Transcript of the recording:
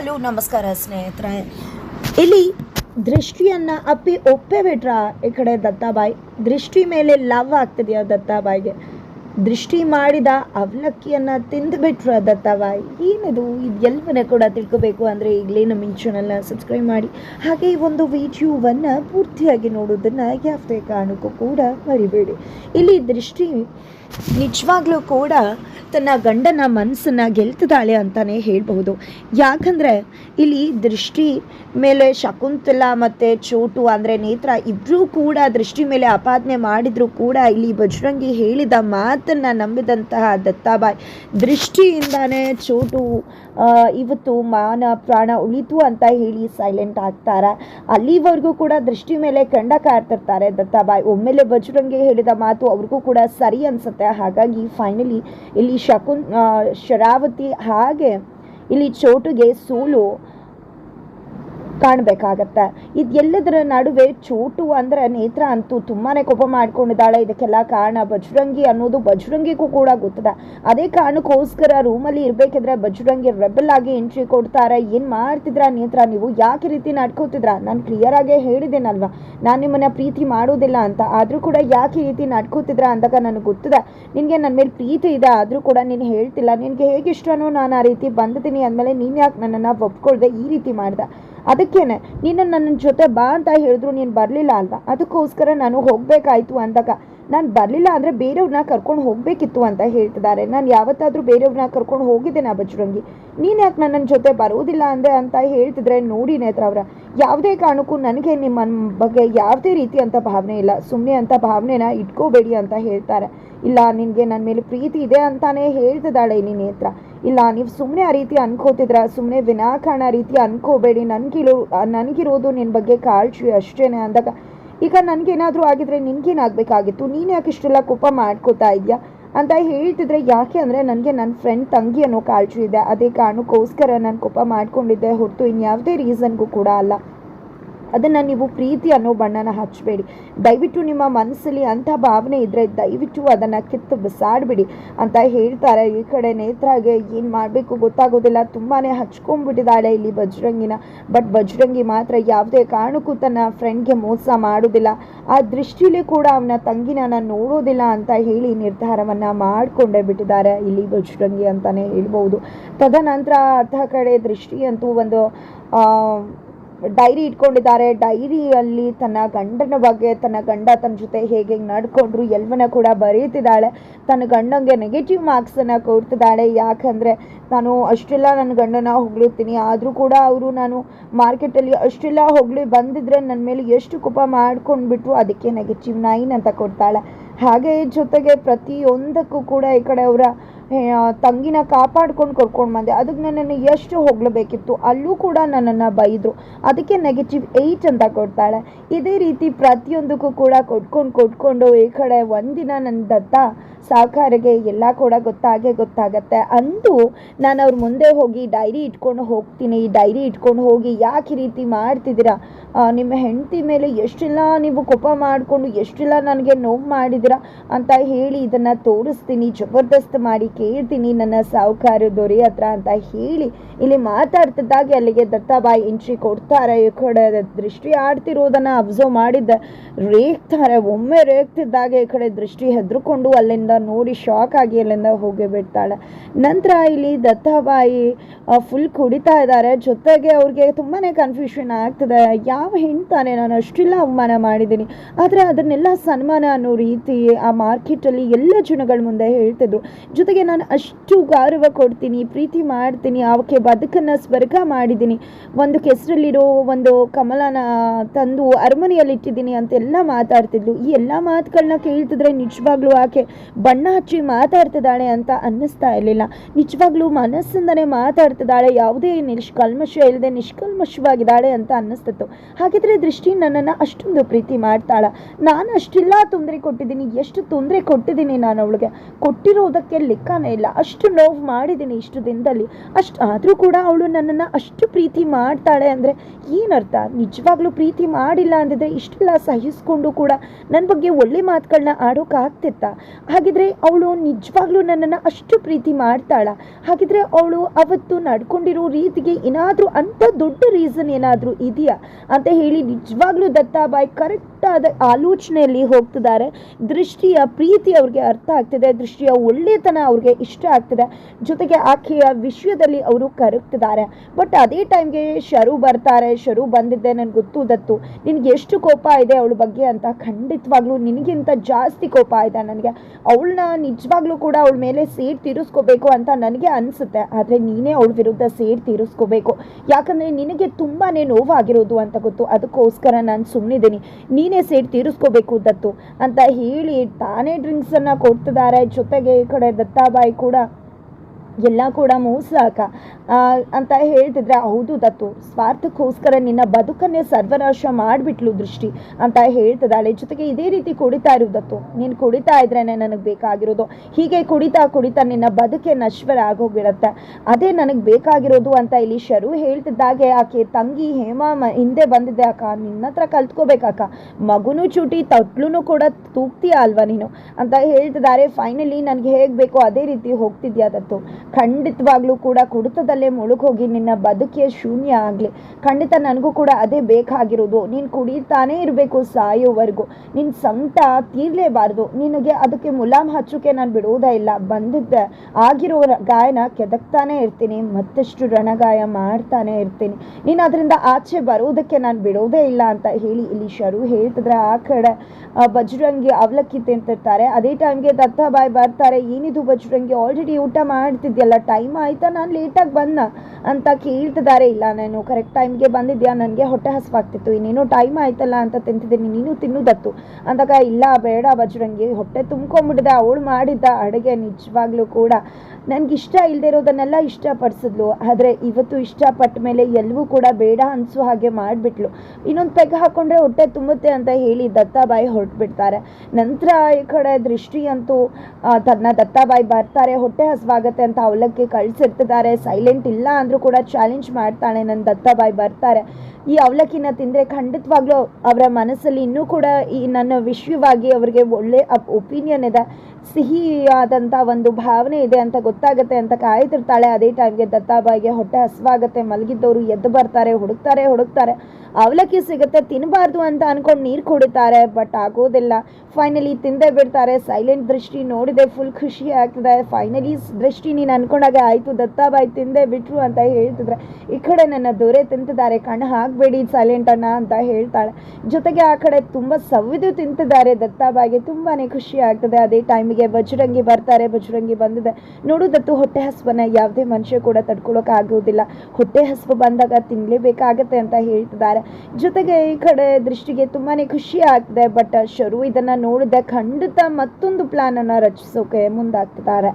Hello, ನಮಸ್ಕಾರ ಸ್ನೇಹಿತರೆ. ಇಲ್ಲಿ ದೃಷ್ಟಿಯನ್ನು ಅಪ್ಪಿ ಒಪ್ಪೆ ಬಿಟ್ರ ಈ ಕಡೆ ದತ್ತಾಬಾಯಿ? ದೃಷ್ಟಿ ಮೇಲೆ ಲವ್ ಆಗ್ತಿದೆಯಾ ದತ್ತಾಬಾಯಿಗೆ? ದೃಷ್ಟಿ ಮಾಡಿದ ಅವಲಕ್ಕಿಯನ್ನು ತಿಂದುಬಿಟ್ರು ಅದತ್ತವ ಏನಿದು? ಇದು ಎಲ್ಲವನ್ನ ಕೂಡ ತಿಳ್ಕೋಬೇಕು ಅಂದರೆ ಈಗಲೇ ನಮ್ಮ ಈ ಚಾನಲ್ನ ಸಬ್ಸ್ಕ್ರೈಬ್ ಮಾಡಿ. ಹಾಗೆ ಈ ಒಂದು ವಿಡಿಯೋವನ್ನು ಪೂರ್ತಿಯಾಗಿ ನೋಡೋದನ್ನು ಯಾವುದೇ ಕಾರಣಕ್ಕೂ ಕೂಡ ಮರಿಬೇಡಿ. ಇಲ್ಲಿ ದೃಷ್ಟಿ ನಿಜವಾಗ್ಲೂ ಕೂಡ ತನ್ನ ಗಂಡನ ಮನಸ್ಸನ್ನು ಗೆಲ್ತಿದ್ದಾಳೆ ಅಂತಲೇ ಹೇಳಬಹುದು. ಯಾಕಂದರೆ ಇಲ್ಲಿ ದೃಷ್ಟಿ ಮೇಲೆ ಶಕುಂತಲ ಮತ್ತು ಚೋಟು ಅಂದರೆ ನೇತ್ರ ಇಬ್ಬರೂ ಕೂಡ ದೃಷ್ಟಿ ಮೇಲೆ ಅಪಾದನೆ ಮಾಡಿದರೂ ಕೂಡ ಇಲ್ಲಿ ಬಜರಂಗಿ ಹೇಳಿದ ಮಾತನ್ನು ನಂಬಿದಂತಹ ದತ್ತಾಬಾಯಿ. ದೃಷ್ಟಿಯಿಂದಾನೇ ಚೋಟು ಇವತ್ತು ಮಾನ ಪ್ರಾಣ ಉಳಿತು ಅಂತ ಹೇಳಿ ಸೈಲೆಂಟ್ ಆಗ್ತಾರೆ. ಅಲ್ಲಿವರೆಗೂ ಕೂಡ ದೃಷ್ಟಿ ಮೇಲೆ ಕಂಡ ಕಾರ್ತಿರ್ತಾರೆ ದತ್ತಾಬಾಯಿ. ಒಮ್ಮೆಲೆ ಬಜರಂಗಿ ಹೇಳಿದ ಮಾತು ಅವ್ರಿಗೂ ಕೂಡ ಸರಿ ಅನ್ಸುತ್ತೆ. ಹಾಗಾಗಿ ಫೈನಲಿ ಇಲ್ಲಿ ಶಕುನ್ ಶರಾವತಿ ಹಾಗೆ ಇಲ್ಲಿ ಚೋಟುಗೆ ಸೋಲು ಕಾಣಬೇಕಾಗತ್ತೆ. ಇದು ಎಲ್ಲದರ ನಡುವೆ ಚೋಟು ಅಂದ್ರೆ ನೇತ್ರ ಅಂತೂ ತುಂಬಾ ಕೋಪ ಮಾಡ್ಕೊಂಡಿದ್ದಾಳೆ. ಇದಕ್ಕೆಲ್ಲ ಕಾರಣ ಬಜರಂಗಿ ಅನ್ನೋದು ಬಜರಂಗಿಗೂ ಕೂಡ ಗೊತ್ತದ. ಅದೇ ಕಾರಣಕ್ಕೋಸ್ಕರ ರೂಮಲ್ಲಿ ಇರಬೇಕಿದ್ರೆ ಬಜರಂಗಿ ರೆಬಲ್ ಆಗಿ ಎಂಟ್ರಿ ಕೊಡ್ತಾರೆ. ಏನು ಮಾಡ್ತಿದ್ರ ನೇತ್ರ? ನೀವು ಯಾಕೆ ರೀತಿ ನಡ್ಕೋತಿದ್ರ? ನಾನು ಕ್ಲಿಯರ್ ಆಗೇ ಹೇಳಿದ್ದೇನಲ್ವಾ? ನಾನು ನಿಮ್ಮನ್ನ ಪ್ರೀತಿ ಮಾಡೋದಿಲ್ಲ ಅಂತ. ಆದರೂ ಕೂಡ ಯಾಕೆ ಈ ರೀತಿ ನಡ್ಕೋತಿದ್ರ ಅಂದಾಗ ನನಗೆ ಗೊತ್ತಿದೆ. ನಿನಗೆ ನನ್ನ ಮೇಲೆ ಪ್ರೀತಿ ಇದೆ. ಆದರೂ ಕೂಡ ನೀನು ಹೇಳ್ತಿಲ್ಲ. ನಿನಗೆ ಹೇಗೆ ಇಷ್ಟನೋ ನಾನು ಆ ರೀತಿ ಬಂದಿದ್ದೀನಿ ಅಂದಮೇಲೆ ನೀನು ಯಾಕೆ ನನ್ನನ್ನು ಒಪ್ಕೊಳ್ದೆ ಈ ರೀತಿ ಮಾಡ್ದೆ? ಅದಕ್ಕೇನೆ ನೀನು ನನ್ನ ಜೊತೆ ಬಾ ಅಂತ ಹೇಳಿದ್ರು ನೀನು ಬರಲಿಲ್ಲ ಅಲ್ವಾ? ಅದಕ್ಕೋಸ್ಕರ ನಾನು ಹೋಗಬೇಕಾಯ್ತು ಅಂದಾಗ ನಾನು ಬರಲಿಲ್ಲ ಅಂದರೆ ಬೇರೆಯವ್ರನ್ನ ಕರ್ಕೊಂಡು ಹೋಗಬೇಕಿತ್ತು ಅಂತ ಹೇಳ್ತಿದ್ದಾರೆ. ನಾನು ಯಾವತ್ತಾದರೂ ಬೇರೆಯವ್ರನ್ನ ಕರ್ಕೊಂಡು ಹೋಗಿದ್ದೇನೆ ಬಜರಂಗಿ. ನೀನು ಯಾಕೆ ನನ್ನ ಜೊತೆ ಬರೋದಿಲ್ಲ ಅಂದೆ ಅಂತ ಹೇಳ್ತಿದ್ರೆ ನೋಡಿ ನೇತ್ರ ಅವರ. ಯಾವುದೇ ಕಾರಣಕ್ಕೂ ನನಗೆ ನಿಮ್ಮ ಬಗ್ಗೆ ಯಾವುದೇ ರೀತಿ ಅಂತ ಭಾವನೆ ಇಲ್ಲ. ಸುಮ್ಮನೆ ಅಂತ ಭಾವನೆನ ಇಟ್ಕೋಬೇಡಿ ಅಂತ ಹೇಳ್ತಾರೆ. ಇಲ್ಲ, ನಿನಗೆ ನನ್ನ ಮೇಲೆ ಪ್ರೀತಿ ಇದೆ ಅಂತಾನೆ ಹೇಳ್ತಿದ್ದಾಳೆ ಈ ನೇತ್ರ. ಇಲ್ಲ, ನೀವು ಸುಮ್ಮನೆ ಆ ರೀತಿ ಅನ್ಕೋತಿದ್ರ ಸುಮ್ಮನೆ ವಿನಾಕಾರಣ ರೀತಿ ಅನ್ಕೋಬೇಡಿ. ನನಗಿರೋ ನನಗಿರೋದು ನಿನ್ನ ಬಗ್ಗೆ ಕಾಳಜಿ ಅಷ್ಟೇನೆ ಅಂದಾಗ ಈಗ ನನಗೇನಾದರೂ ಆಗಿದ್ರೆ ನಿನಗೇನಾಗಬೇಕಾಗಿತ್ತು? ನೀನು ಯಾಕೆ ಇಷ್ಟೆಲ್ಲ ಕೋಪ ಮಾಡ್ಕೋತಾ ಇದೆಯಾ? ಅಂತ ಹೇಳ್ತಿದ್ರೆ ಯಾಕೆ ಅಂದರೆ ನನಗೆ ನನ್ನ ಫ್ರೆಂಡ್ ತಂಗಿ ಅನ್ನೋ ಕಾಳಜಿ ಇದೆ ಅದೇ ಕಾರಣಕ್ಕೋಸ್ಕರ ನಾನು ಕೋಪ ಮಾಡ್ಕೊಂಡಿದ್ದೆ ಹೊರತು ಇನ್ಯಾವುದೇ ರೀಸನ್ಗೂ ಕೂಡ ಅಲ್ಲ. ಅದನ್ನು ನೀವು ಪ್ರೀತಿ ಅನ್ನೋ ಬಣ್ಣನ ಹಚ್ಚಬೇಡಿ ದಯವಿಟ್ಟು ನಿಮ್ಮ ಮನಸ್ಸಲ್ಲಿ ಅಂಥ ಭಾವನೆ ಇದ್ದರೆ ದಯವಿಟ್ಟು ಅದನ್ನು ಕಿತ್ತು ಬಿಸಾಡ್ಬಿಡಿ ಅಂತ ಹೇಳ್ತಾರೆ. ಈ ಕಡೆ ನೇತ್ರಾಗೆ ಏನು ಮಾಡಬೇಕು ಗೊತ್ತಾಗೋದಿಲ್ಲ. ತುಂಬಾ ಹಚ್ಕೊಂಡ್ಬಿಟ್ಟಿದ್ದಾಳೆ ಇಲ್ಲಿ ಬಜರಂಗಿನ. ಬಟ್ ಬಜರಂಗಿ ಮಾತ್ರ ಯಾವುದೇ ಕಾರಣಕ್ಕೂ ತನ್ನ ಫ್ರೆಂಡ್ಗೆ ಮೋಸ ಮಾಡೋದಿಲ್ಲ. ಆ ದೃಷ್ಟಿಲಿ ಕೂಡ ಅವನ ತಂಗಿನ ನೋಡೋದಿಲ್ಲ ಅಂತ ಹೇಳಿ ನಿರ್ಧಾರವನ್ನು ಮಾಡಿಕೊಂಡೇ ಬಿಟ್ಟಿದ್ದಾರೆ ಇಲ್ಲಿ ಬಜರಂಗಿ ಅಂತಲೇ ಹೇಳ್ಬೋದು ತದನಂತರ ಅರ್ಧ ಕಡೆ ದೃಷ್ಟಿ ಅಂತೂ ಒಂದು ಡೈರಿ ಇಟ್ಕೊಂಡಿದ್ದಾರೆ. ಡೈರಿಯಲ್ಲಿ ತನ್ನ ಗಂಡನ ಬಗ್ಗೆ, ತನ್ನ ಗಂಡ ತನ್ನ ಜೊತೆ ಹೇಗೆ ನಡ್ಕೊಂಡ್ರು ಎಲ್ಲವನ್ನ ಕೂಡ ಬರೀತಿದ್ದಾಳೆ. ತನ್ನ ಗಂಡಂಗೆ ನೆಗೆಟಿವ್ ಮಾರ್ಕ್ಸನ್ನು ಕೊಡ್ತಿದ್ದಾಳೆ. ಯಾಕಂದರೆ ನಾನು ಅಷ್ಟೆಲ್ಲ, ನನ್ನ ಗಂಡನ ಹೊಗಳುತ್ತೀನಿ ಆದರೂ ಕೂಡ ಅವರು ನಾನು ಮಾರ್ಕೆಟಲ್ಲಿ ಅಷ್ಟೆಲ್ಲ, ಹೊಗಳಿ ಬಂದಿದ್ರೆ ನನ್ನ ಮೇಲೆ ಎಷ್ಟು ಕೋಪ ಮಾಡ್ಕೊಂಡ್ಬಿಟ್ರು, ಅದಕ್ಕೆ ನೆಗೆಟಿವ್ ನೈನ್ ಅಂತ ಕೊಡ್ತಾಳೆ. ಹಾಗೆ ಜೊತೆಗೆ ಪ್ರತಿಯೊಂದಕ್ಕೂ ಕೂಡ ಈ ಕಡೆ ಅವರ ತಂಗಿನ ಕಾಪಾಡ್ಕೊಂಡು ಕರ್ಕೊಂಡು ಬಂದೆ. ಅದಕ್ಕೆ ನನ್ನನ್ನು ಎಷ್ಟು ಹೊಗಳಬೇಕಿತ್ತು, ಅಲ್ಲೂ ಕೂಡ ನನ್ನನ್ನು ಬೈದರು. ಅದಕ್ಕೆ ನೆಗೆಟಿವ್ ಏಯ್ಟ್ ಅಂತ ಕೊಡ್ತಾಳೆ. ಇದೇ ರೀತಿ ಪ್ರತಿಯೊಂದಕ್ಕೂ ಕೂಡ ಕೊಟ್ಕೊಂಡು ಕೊಟ್ಕೊಂಡು ಈ ಕಡೆ ಒಂದಿನ ನನ್ನ ದತ್ತ ಸಾಕಾರಿಗೆ ಎಲ್ಲ ಕೂಡ ಗೊತ್ತಾಗೇ ಗೊತ್ತಾಗತ್ತೆ. ಅಂದು ನಾನು ಅವ್ರ ಮುಂದೆ ಹೋಗಿ ಡೈರಿ ಇಟ್ಕೊಂಡು ಹೋಗ್ತೀನಿ. ಡೈರಿ ಇಟ್ಕೊಂಡು ಹೋಗಿ ಯಾಕೆ ಈ ರೀತಿ ಮಾಡ್ತಿದ್ದೀರಾ? ನಿಮ್ಮ ಹೆಂಡತಿ ಮೇಲೆ ಎಷ್ಟೆಲ್ಲ ನೀವು ಕೋಪ ಮಾಡಿಕೊಂಡು ಎಷ್ಟೆಲ್ಲ ನನಗೆ ನೋವು ಮಾಡಿದಿರಾ ಅಂತ ಹೇಳಿ ಇದನ್ನು ತೋರಿಸ್ತೀನಿ, ಜಬರ್ದಸ್ತ್ ಮಾಡಿ ಕೇಳ್ತೀನಿ ನನ್ನ ಸಾಹುಕಾರ ದೊರೆ ಹತ್ರ ಅಂತ ಹೇಳಿ ಇಲ್ಲಿ ಮಾತಾಡ್ತಿದ್ದಾಗ ಅಲ್ಲಿಗೆ ದತ್ತಾಬಾಯಿ ಎಂಟ್ರಿ ಕೊಡ್ತಾರೆ. ಈ ಕಡೆ ದೃಷ್ಟಿ ಆಡ್ತಿರೋದನ್ನು ಅಬ್ಸರ್ವ್ ಮಾಡಿದ್ದ ರೇಗ್ತಾರೆ ಒಮ್ಮೆ ರೇಗ್ತಿದ್ದಾಗೆ ಈ ಕಡೆ ದೃಷ್ಟಿ ಹೆದರ್ಕೊಂಡು ಅಲ್ಲಿಂದ ನೋಡಿ ಶಾಕ್ ಆಗಿ ಅಲ್ಲಿಂದ ಹೋಗಿ ಬಿಡ್ತಾಳೆ. ನಂತರ ಇಲ್ಲಿ ದತ್ತಾಬಾಯಿ ಫುಲ್ ಕುಡಿತಾ ಇದ್ದಾರೆ. ಜೊತೆಗೆ ಅವ್ರಿಗೆ ತುಂಬಾ ಕನ್ಫ್ಯೂಷನ್ ಆಗ್ತದೆ. ಯಾವ ಹೆಣ್ತಾನೆ ನಾನು ಅಷ್ಟೆಲ್ಲ ಅವಮಾನ ಮಾಡಿದ್ದೀನಿ. ಆದರೆ ಅದನ್ನೆಲ್ಲ ಸನ್ಮಾನ ಅನ್ನೋ ರೀತಿ ಆ ಮಾರ್ಕೆಟಲ್ಲಿ ಎಲ್ಲ ಜನಗಳ ಮುಂದೆ ಹೇಳ್ತಿದ್ರು. ಜೊತೆಗೆ ನಾನು ಅಷ್ಟು ಗೌರವ ಕೊಡ್ತೀನಿ, ಪ್ರೀತಿ ಮಾಡ್ತೀನಿ, ಅವಕ್ಕೆ ಬದುಕನ್ನು ಸ್ವರ್ಗ ಮಾಡಿದ್ದೀನಿ. ಒಂದು ಕೆಸರಲ್ಲಿರೋ ಒಂದು ಕಮಲನ ತಂದು ಅರಮನೆಯಲ್ಲಿ ಇಟ್ಟಿದ್ದೀನಿ ಅಂತೆಲ್ಲ ಮಾತಾಡ್ತಿದ್ಲು. ಈ ಎಲ್ಲ ಮಾತುಗಳನ್ನ ಕೇಳ್ತಿದ್ರೆ ನಿಜವಾಗ್ಲೂ ಆಕೆ ಬಣ್ಣ ಹಚ್ಚಿ ಮಾತಾಡ್ತಿದ್ದಾಳೆ ಅಂತ ಅನ್ನಿಸ್ತಾ ಇರಲಿಲ್ಲ. ನಿಜವಾಗ್ಲೂ ಮನಸ್ಸಿಂದನೇ ಮಾತಾಡ್ತಿದ್ದಾಳೆ. ಯಾವುದೇ ನಿಷ್ಕಲ್ಮಶ ಇಲ್ಲದೆ ನಿಷ್ಕಲ್ಮಶವಾಗಿದ್ದಾಳೆ ಅಂತ ಅನ್ನಿಸ್ತಿತ್ತು. ಹಾಗಿದ್ರೆ ದೃಷ್ಟಿ ನನ್ನನ್ನು ಅಷ್ಟೊಂದು ಪ್ರೀತಿ ಮಾಡ್ತಾಳ. ನಾನು ಅಷ್ಟೆಲ್ಲ ತೊಂದರೆ ಕೊಟ್ಟಿದ್ದೀನಿ. ಎಷ್ಟು ತೊಂದರೆ ಕೊಟ್ಟಿದ್ದೀನಿ ನಾನು ಅವಳಿಗೆ. ಕೊಟ್ಟಿರೋದಕ್ಕೆ ಲೆಕ್ಕನೇ ಇಲ್ಲ. ಅಷ್ಟು ನೋವು ಮಾಡಿದ್ದೀನಿ ಇಷ್ಟು ದಿನದಲ್ಲಿ. ಅಷ್ಟು ಆದರೂ ಕೂಡ ಅವಳು ನನ್ನನ್ನು ಅಷ್ಟು ಪ್ರೀತಿ ಮಾಡ್ತಾಳೆ ಅಂದರೆ ಏನರ್ಥ? ನಿಜವಾಗ್ಲೂ ಪ್ರೀತಿ ಮಾಡಿಲ್ಲ ಅಂದಿದ್ರೆ ಇಷ್ಟೆಲ್ಲ ಸಹಿಸ್ಕೊಂಡು ಕೂಡ ನನ್ನ ಬಗ್ಗೆ ಒಳ್ಳೆ ಮಾತುಗಳನ್ನ ಆಡೋಕ್ಕಾಗ್ತಿತ್ತ ಹಾಗಿದ್ರೆ ಹಾಗಿದ್ರೆ ಅವಳು ನಿಜವಾಗ್ಲೂ ನನ್ನನ್ನು ಅಷ್ಟು ಪ್ರೀತಿ ಮಾಡ್ತಾಳ. ಹಾಗಿದ್ರೆ ಅವಳು ಅವತ್ತು ನಡ್ಕೊಂಡಿರೋ ರೀತಿಗೆ ಏನಾದರೂ ಅಂಥ ದೊಡ್ಡ ರೀಸನ್ ಏನಾದರೂ ಇದೆಯಾ? ಅಂತ ಹೇಳಿ ನಿಜವಾಗ್ಲೂ ದತ್ತಾಬಾಯಿ ಕರೆಕ್ಟಾದ ಆಲೋಚನೆಯಲ್ಲಿ ಹೋಗ್ತಿದ್ದಾರೆ. ದೃಷ್ಟಿಯ ಪ್ರೀತಿ ಅವ್ರಿಗೆ ಅರ್ಥ ಆಗ್ತಿದೆ. ದೃಷ್ಟಿಯ ಒಳ್ಳೆತನ ಅವ್ರಿಗೆ ಇಷ್ಟ ಆಗ್ತಿದೆ. ಜೊತೆಗೆ ಆಕೆಯ ವಿಷಯದಲ್ಲಿ ಅವರು ಕರಗ್ತಿದ್ದಾರೆ. ಬಟ್ ಅದೇ ಟೈಮ್ಗೆ ಶರು ಬರ್ತಾರೆ. ಶರು ಬಂದಿದ್ದೆ, ನನಗೆ ಗೊತ್ತು ದತ್ತು. ನಿನಗೆ ಎಷ್ಟು ಕೋಪ ಇದೆ ಅವಳ ಬಗ್ಗೆ ಅಂತ ಖಂಡಿತವಾಗ್ಲೂ ನಿನಗಿಂತ ಜಾಸ್ತಿ ಕೋಪ ಇದೆ ನನಗೆ. ಅವಳನ್ನ ನಿಜವಾಗ್ಲೂ ಕೂಡ ಅವಳ ಮೇಲೆ ಸೇಡ್ ತೀರಿಸ್ಕೋಬೇಕು ಅಂತ ನನಗೆ ಅನಿಸುತ್ತೆ. ಆದರೆ ನೀನೇ ಅವಳ ವಿರುದ್ಧ ಸೇಡ್ ತೀರಿಸ್ಕೋಬೇಕು. ಯಾಕಂದರೆ ನಿನಗೆ ತುಂಬಾ ನೋವಾಗಿರೋದು ಅಂತ ಗೊತ್ತು. ಅದಕ್ಕೋಸ್ಕರ ನಾನು ಸುಮ್ಮನಿದ್ದೀನಿ ನೀನೇ ಸೇಡ್ ತೀರಿಸ್ಕೋಬೇಕು ದತ್ತು ಅಂತ ಹೇಳಿ ತಾನೇ ಡ್ರಿಂಕ್ಸನ್ನು ಕೊಡ್ತಿದ್ದಾರೆ. ಜೊತೆಗೆ ಈ ಕಡೆ ದತ್ತಾಬಾಯಿ ಕೂಡ ಎಲ್ಲ ಕೂಡ ಮೋಸ ಅಕ್ಕ ಅಂತ ಹೇಳ್ತಿದ್ರೆ ಹೌದು ದತ್ತು. ಸ್ವಾರ್ಥಕ್ಕೋಸ್ಕರ ನಿನ್ನ ಬದುಕನ್ನೇ ಸರ್ವನಾಶ ಮಾಡಿಬಿಟ್ಲು ದೃಷ್ಟಿ ಅಂತ ಹೇಳ್ತಿದ್ದಾಳೆ ಜೊತೆಗೆ ಇದೇ ರೀತಿ ಕುಡಿತಾ ಇರು ದತ್ತು. ನೀನು ಕುಡಿತಾ ಇದ್ರೇನೆ ನನಗೆ ಬೇಕಾಗಿರೋದು. ಹೀಗೆ ಕುಡಿತಾ ಕುಡಿತಾ ನಿನ್ನ ಬದುಕೆ ನಶ್ವರ ಆಗೋಗಿರುತ್ತೆ. ಅದೇ ನನಗೆ ಬೇಕಾಗಿರೋದು ಅಂತ ಇಲ್ಲಿ ಶರು ಹೇಳ್ತಿದ್ದಾಗೆ, ಆಕೆ ತಂಗಿ ಹೇಮಾ ಹಿಂದೆ ಬಂದಿದ್ದೆ ಅಕ್ಕ. ನಿನ್ನ ಹತ್ರ ಕಲ್ತ್ಕೋಬೇಕಕ್ಕ ಮಗುನೂ ಚೂಟಿ ತಟ್ಲೂ ಕೂಡ ತೂಗ್ತೀಯ ಅಲ್ವಾ ನೀನು? ಅಂತ ಹೇಳ್ತಿದ್ದಾರೆ. ಫೈನಲಿ ನನಗೆ ಹೇಗೆ ಬೇಕೋ ಅದೇ ರೀತಿ ಹೋಗ್ತಿದ್ಯಾ ದತ್ತು. ಖಂಡಿತವಾಗ್ಲೂ ಕೂಡ ಕುಡಿತದಲ್ಲೇ ಮುಳುಗೋಗಿ ನಿನ್ನ ಬದುಕಿಯ ಶೂನ್ಯ ಆಗಲಿ. ಖಂಡಿತ ನನಗೂ ಕೂಡ ಅದೇ ಬೇಕಾಗಿರೋದು. ನೀನು ಕುಡಿತಾನೇ ಇರಬೇಕು ಸಾಯೋವರೆಗೂ. ನಿನ್ನ ಸಂಕಟ ತೀರಲೇಬಾರ್ದು. ನಿನಗೆ ಅದಕ್ಕೆ ಮುಲಾಮ್ ಹಚ್ಚೋಕೆ ನಾನು ಬಿಡೋದೇ ಇಲ್ಲ. ಬಂದಿದ್ದ. ಆಗಿರೋ ಗಾಯನ ಕೆದಕ್ತಾನೆ ಇರ್ತೀನಿ. ಮತ್ತಷ್ಟು ರಣಗಾಯ ಮಾಡ್ತಾನೆ ಇರ್ತೀನಿ. ನೀನು ಅದರಿಂದ ಆಚೆ ಬರೋದಕ್ಕೆ ನಾನು ಬಿಡೋದೇ ಇಲ್ಲ ಅಂತ ಹೇಳಿ ಇಲ್ಲಿ ಶರು ಹೇಳ್ತಿದ್ರೆ ಆ ಕಡೆ ಬಜರಂಗಿ ಅವಲಕ್ಕಿ ತಿಂತಿರ್ತಾರೆ. ಅದೇ ಟೈಮ್ಗೆ ದತ್ತಾಬಾಯಿ ಬರ್ತಾರೆ. ಏನಿದು ಬಜರಂಗಿ? ಆಲ್ರೆಡಿ ಊಟ ಮಾಡ್ತಿದ್ಯಲ್ಲ ಟೈಮ್ ಆಯ್ತಾ? ನಾನು ಲೇಟಾಗಿ ಬಂದ. ಅಂತ ಕೇಳ್ತಿದ್ದಾರೆ ಇಲ್ಲ ನಾನು ಕರೆಕ್ಟ್ ಟೈಮ್ಗೆ ಬಂದಿದ್ಯಾ? ನನಗೆ ಹೊಟ್ಟೆ ಹಸಿವಾಗ್ತಿತ್ತು. ಇನ್ನೇನು ಟೈಮ್ ಆಯ್ತಲ್ಲ ಅಂತ ತಿಂತಿದ್ದೀನಿ. ನೀನು ತಿನ್ನುದತ್ತು. ಅಂದಾಗ ಇಲ್ಲ, ಬೇಡ ಬಜರಂಗಿ. ಹೊಟ್ಟೆ ತುಂಬ್ಕೊಂಬಿಟ್ಟಿದೆ ಅವಳು ಮಾಡಿದ್ದ ಅಡುಗೆ ನಿಜವಾಗ್ಲೂ ಕೂಡ. ನನಗೆ ಇಷ್ಟ ಇಲ್ಲದೆ ಇರೋದನ್ನೆಲ್ಲ ಇಷ್ಟಪಡಿಸಿದ್ಲು. ಆದರೆ ಇವತ್ತು ಇಷ್ಟಪಟ್ಟ ಮೇಲೆ ಎಲ್ಲವೂ ಕೂಡ ಬೇಡ ಅನಿಸೋ ಹಾಗೆ ಮಾಡಿಬಿಟ್ಲು. ಇನ್ನೊಂದು ಪೆಗ್ ಹಾಕ್ಕೊಂಡ್ರೆ ಹೊಟ್ಟೆ ತುಂಬುತ್ತೆ ಅಂತ ಹೇಳಿ ದತ್ತಾಬಾಯಿ ಹೊರಟ್ಬಿಡ್ತಾರೆ. ನಂತರ ಈ ಕಡೆ ದೃಷ್ಟಿ ಅಂತೂ ತನ್ನ ದತ್ತಾಬಾಯಿ ಬರ್ತಾರೆ, ಹೊಟ್ಟೆ ಹಸುವಾಗತ್ತೆ ಅಂತ ಅವಲಕ್ಕಿ ಕಳಿಸಿರ್ತಿದ್ದಾರೆ. ಸೈಲೆಂಟ್ ಇಲ್ಲ ಅಂದರೂ ಕೂಡ ಚಾಲೆಂಜ್ ಮಾಡ್ತಾಳೆ ನನ್ನ ದತ್ತಾಬಾಯಿ ಬರ್ತಾರೆ. ಈ ಅವಲಕ್ಕಿನ ತಿಂದರೆ ಖಂಡಿತವಾಗ್ಲೂ ಅವರ ಮನಸ್ಸಲ್ಲಿ ಇನ್ನೂ ಕೂಡ ಈ ನನ್ನ ವಿಶ್ವವಾಗಿ ಅವರಿಗೆ ಒಳ್ಳೆ ಒಪಿನಿಯನ್ ಇದೆ. ಸಿಹಿಯಾದಂಥ ಒಂದು ಭಾವನೆ ಇದೆ ಅಂತ ಗೊತ್ತಾಗುತ್ತೆ ಅಂತ ಕಾಯ್ತಿರ್ತಾಳೆ. ಅದೇ ಟೈಮ್ಗೆ ದತ್ತಾಬಾಯಿಗೆ ಹೊಟ್ಟೆ ಹಸುವಾಗತ್ತೆ. ಮಲಗಿದ್ದವರು ಎದ್ದು ಬರ್ತಾರೆ, ಹುಡುಕ್ತಾರೆ ಹುಡುಕ್ತಾರೆ. ಅವಲಕ್ಕಿ ಸಿಗುತ್ತೆ ತಿನ್ನಬಾರ್ದು ಅಂತ ಅಂದ್ಕೊಂಡು ನೀರು ಕುಡಿತಾರೆ ಬಟ್ ಆಗೋದಿಲ್ಲ. ಫೈನಲಿ ತಿಂದೇ ಬಿಡ್ತಾರೆ. ಸೈಲೆಂಟ್ ದೃಷ್ಟಿ ನೋಡಿದೆ ಫುಲ್ ಖುಷಿ ಆಗ್ತದೆ. ಫೈನಲಿ ದೃಷ್ಟಿ ನೀನು ಅನ್ಕೊಂಡಾಗ ಆಯಿತು, ದತ್ತಾಬಾಯಿ ತಿಂದೇ ಬಿಟ್ರು ಅಂತ ಹೇಳ್ತಿದ್ರೆ, ಈ ಕಡೆ ನನ್ನ ದೊರೆ ತಿಂತಿದ್ದಾರೆ. ಕಣ್ಣು ಹಾಕಬೇಡಿ ಸೈಲೆಂಟ್ ಅಣ್ಣ ಅಂತ ಹೇಳ್ತಾಳೆ. ಜೊತೆಗೆ ಆ ಕಡೆ ತುಂಬ ಸವಿದು ತಿಂತಿದ್ದಾರೆ ದತ್ತಾಬಾಯಿಗೆ. ತುಂಬಾ ಖುಷಿ ಆಗ್ತದೆ. ಅದೇ ಟೈಮಿಗೆ ಬಜರಂಗಿ ಬರ್ತಾರೆ, ಬಜರಂಗಿ ಬಂದಿದೆ. ನೋಡೋದತ್ತು ಹೊಟ್ಟೆ ಹಸುವನ್ನ ಯಾವುದೇ ಮನುಷ್ಯ ಕೂಡ ತಡ್ಕೊಳ್ಳೋಕೆ ಆಗೋದಿಲ್ಲ ಹೊಟ್ಟೆ ಹಸುವು ಬಂದಾಗ ತಿನ್ಲೇಬೇಕಾಗತ್ತೆ ಅಂತ ಹೇಳ್ತಿದ್ದಾರೆ. ಜೊತೆಗೆ ಈ ಕಡೆ ದೃಷ್ಟಿಗೆ ತುಂಬಾ ಖುಷಿ ಆಗ್ತದೆ, ಬಟ್ ಶರು ಇದನ್ನ ನೋಡಿದೆ. ಖಂಡಿತ ಮತ್ತೊಂದು ಪ್ಲಾನನ್ನು ರಚಿಸೋಕೆ ಮುಂದಾಗ್ತಿದ್ದಾರೆ.